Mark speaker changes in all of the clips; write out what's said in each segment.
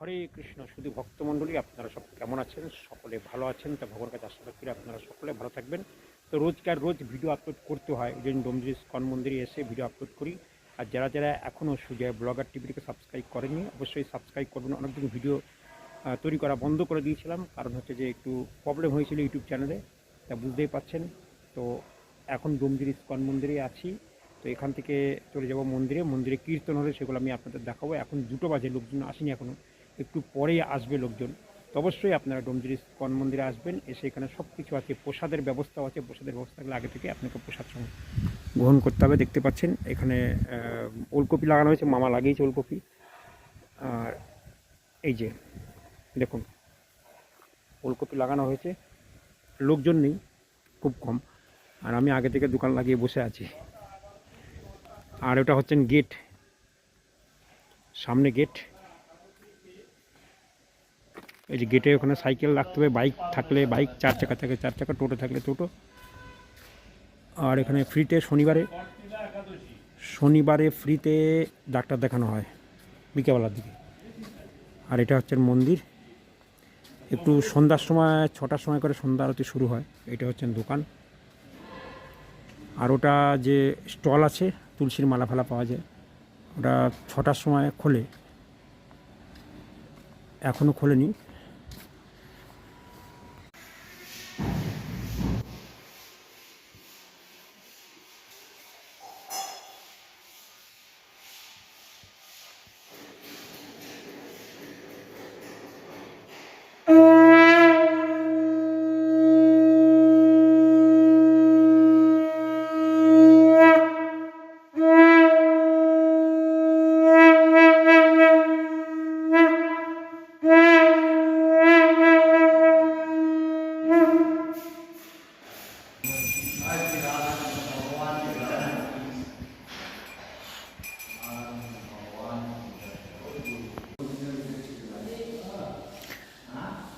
Speaker 1: হরে কৃষ্ণ, শুধু ভক্তমণ্ডলী, আপনারা সব কেমন আছেন? সকলে ভালো আছেন? তা ভগবানের কাছে আশা করি আপনারা সকলে ভালো থাকবেন। তো রোজকার রোজ ভিডিও আপলোড করতে হয়। এই জন্য ডোমজুরি স্কন মন্দিরে এসে ভিডিও আপলোড করি। আর যারা যারা এখনও সুজয় ব্লগার টিভিটিকে সাবস্ক্রাইব করেনি অবশ্যই সাবস্ক্রাইব করবেন। অনেকদিন ভিডিও তৈরি করা বন্ধ করে দিয়েছিলাম। কারণ হচ্ছে যে একটু প্রবলেম হয়েছিল ইউটিউব চ্যানেলে, তা বুঝতেই পাচ্ছেন। তো এখন ডোমজুরি স্কন মন্দিরে আছি। তো এখান থেকে চলে যাব মন্দিরে। মন্দিরে কীর্তন হলে সেগুলো আমি আপনাদের দেখাবো। এখন দুটো বাজে, লোকজন আসেনি এখনও একটু পরেই আসবে লোকজন। তো অবশ্যই আপনারা ডোমজুরি কন মন্দিরে আসবেন, এসে এখানে সব কিছু আছে, প্রসাদের ব্যবস্থাও আছে, প্রসাদের ব্যবস্থা আগে থেকে আপনাকে প্রসাদ গ্রহণ করতে হবে, দেখতে পাচ্ছেন। এখানে ওলকপি লাগানো হয়েছে, মামা লাগিয়েছে ওলকপি। আর এই যে, দেখুন, ওলকপি লাগানো হয়েছে। লোকজন নেই, খুব কম। আর আমি আগে থেকে দোকান লাগিয়ে বসে আছি। আর ওটা হচ্ছেন গেট, সামনে গেট। এই যে গেটে ওখানে সাইকেল রাখতে হবে বাইক থাকলে বাইক চার চাকা থাকে, চার চাকা টোটো থাকলে টোটো। আর এখানে ফ্রিতে শনিবারে শনিবারে ফ্রিতে ডাক্তার দেখানো হয়, বিকেলবেলার দিকে। আর এটা হচ্ছে মন্দির। একটু সন্ধ্যার সময়, ছটার সময় করে সন্ধ্যা আরতি শুরু হয়, এটা হচ্ছে দোকান। আর ওটা যে স্টল আছে, তুলসীর মালা ফালা পাওয়া যায়, ওটা ছটার সময় খোলে। এখনও খোলেনি।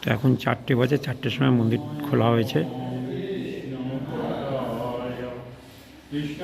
Speaker 1: তো এখন চারটে বাজে চারটের সময় মন্দির খোলা হয়েছে।
Speaker 2: কৃষ্ণ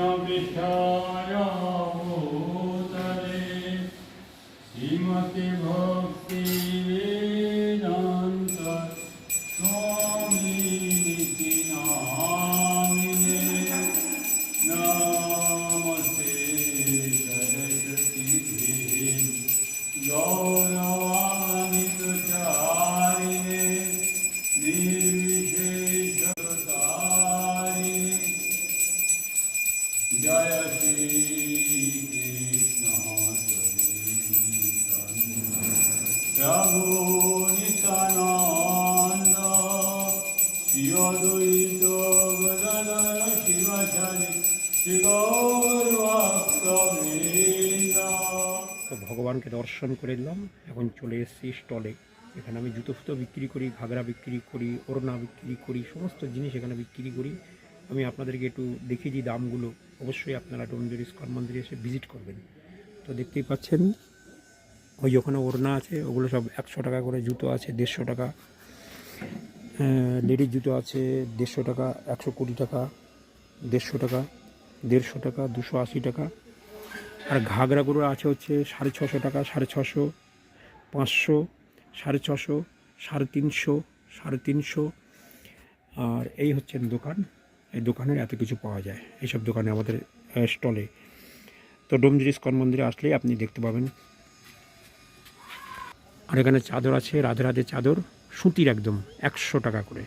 Speaker 1: তো ভগবানকে দর্শন করে দিলাম এখন চলে এসেছি স্টলে। এখানে আমি জুতো ফুতো বিক্রি করি, ঘাগরা বিক্রি করি, ওড়না বিক্রি করি, সমস্ত জিনিস এখানে বিক্রি করি। আমি আপনাদেরকে একটু দেখিয়ে দিই দামগুলো, অবশ্যই আপনারা ডোমজুর স্কন মন্দিরে এসে ভিজিট করবেন। তো দেখতেই পাচ্ছেন, ওই ওখানে ওড়না আছে, ওগুলো সব একশো টাকা করে জুতো আছে, দেড়শো টাকা। লেডিস জুতো আছে, দেড়শো টাকা, একশো কুড়ি টাকা, দেড়শো টাকা দেড়শো টাকা, দুশো আশি টাকা। আর ঘাগরাগুলো আছে হচ্ছে সাড়ে ছশো টাকা, সাড়ে ছশো, পাঁচশো, সাড়ে ছশো, সাড়ে তিনশো সাড়ে তিনশো। আর এই হচ্ছে দোকান। এই দোকানের এত কিছু পাওয়া যায়। এইসব দোকানে আমাদের স্টলে। তো ডোমজুরি ইস্কন মন্দিরে আসলেই আপনি দেখতে পাবেন। আর এখানে চাদর আছে, রাধে রাধে চাদর। সুতির একদম একশো টাকা করে।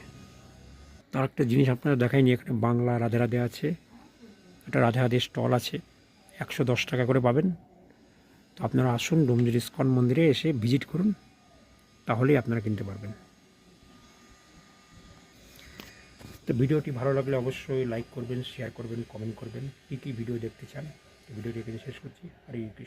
Speaker 1: তার একটা জিনিস আপনারা দেখায়নি এখানে বাংলা রাধে রাধে আছে, একটা রাধে রাধে স্টল আছে, একশো দশ টাকা করে পাবেন। তো আপনারা আসুন ডোমজুর ইস্কন মন্দিরে এসে ভিজিট করুন, তাহলেই আপনারা কিনতে পারবেন। তো ভিডিওটি ভালো লাগলে অবশ্যই লাইক করবেন শেয়ার করবেন কমেন্ট করবেন। কী কী ভিডিও দেখতে চান ভিডিওটি এখানে শেষ করছি। আর কৃষ্ণ।